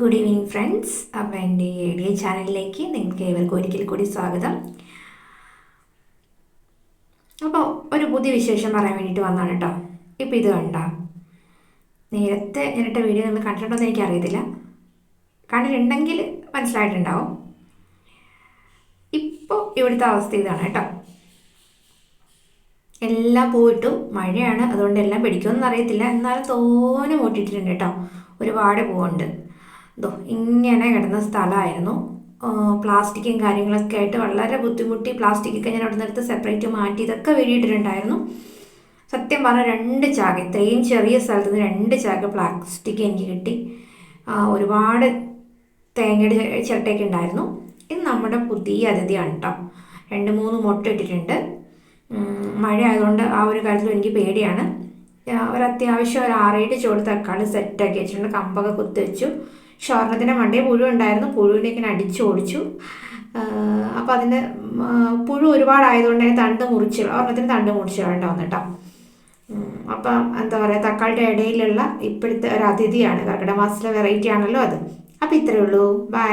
Good evening friends അപ്പോൾ എന്റെ ഏഡിയ ചാനലിലേക്ക് നിങ്ങൾക്ക് ഏവർക്കും ഒരിക്കൽ കൂടി സ്വാഗതം. അപ്പോൾ ഒരു പുതിയ വിശേഷം പറയാൻ വേണ്ടിയിട്ട് വന്നാണ് കേട്ടോ. ഇപ്പോൾ ഇത് കണ്ട. നേരത്തെ ഞാനിട്ട വീഡിയോ നിങ്ങൾ കണ്ടിട്ടുണ്ടോ എന്ന് എനിക്കറിയത്തില്ല. കണ്ടിട്ടുണ്ടെങ്കിൽ മനസ്സിലായിട്ടുണ്ടാവും. ഇപ്പോൾ ഇവിടുത്തെ അവസ്ഥ ഇതാണ് കേട്ടോ. എല്ലാം പോയിട്ടു മഴയാണ്. അതുകൊണ്ട് എല്ലാം പിടിക്കുമെന്ന് അറിയത്തില്ല. എന്നാലും തോനെ മൂട്ടിയിട്ടുണ്ട് കേട്ടോ. ഒരുപാട് പൂവുണ്ട്. ഇതോ ഇങ്ങനെ കിടന്ന സ്ഥലമായിരുന്നു. പ്ലാസ്റ്റിക്കും കാര്യങ്ങളൊക്കെ ആയിട്ട് വളരെ ബുദ്ധിമുട്ടി പ്ലാസ്റ്റിക്കൊക്കെ ഞാൻ അവിടെ നിന്നെടുത്ത് സെപ്പറേറ്റ് മാറ്റി ഇതൊക്കെ വെടിയിട്ടിട്ടുണ്ടായിരുന്നു. സത്യം പറഞ്ഞാൽ രണ്ട് ചാക്ക് ഇത്രയും ചെറിയ സ്ഥലത്ത് നിന്ന് രണ്ട് ചാക്ക് പ്ലാസ്റ്റിക് എനിക്ക് കിട്ടി. ഒരുപാട് തേങ്ങയുടെ ചിരട്ടയൊക്കെ ഉണ്ടായിരുന്നു. ഇത് നമ്മുടെ പുതിയ അതിഥിയാണ് കേട്ടോ രണ്ട് മൂന്ന് മുട്ട ഇട്ടിട്ടുണ്ട്. മഴ ആയതുകൊണ്ട് ആ ഒരു കാര്യത്തിൽ എനിക്ക് പേടിയാണ്. ഒരു അത്യാവശ്യം ഒരു ആറേഴ് ചോട് തക്കാളി സെറ്റാക്കി വെച്ചിട്ടുണ്ട്. കമ്പൊക്കെ കുത്തിവെച്ചു ഷൊർണത്തിന്റെ മണ്ടേ പുഴു ഉണ്ടായിരുന്നു. പുഴുവിനെ ഇങ്ങനെ അടിച്ചോടിച്ചു അപ്പോൾ അതിന്റെ പുഴു ഒരുപാടായതുകൊണ്ട് തന്നെ തണ്ട് മുറിച്ച് ഒരെണ്ണത്തിന് തണ്ട് മുറിച്ച് വേണ്ടാവുന്ന കേട്ടോ അപ്പം എന്താ പറയുക തക്കാളിയുടെ ഇടയിലുള്ള ഇപ്പോഴത്തെ ഒരു അതിഥിയാണ് കർക്കിടക മാസത്തിലെ വെറൈറ്റി ആണല്ലോ അത്. അപ്പോൾ ഇത്രയേ ഉള്ളൂ. ബൈ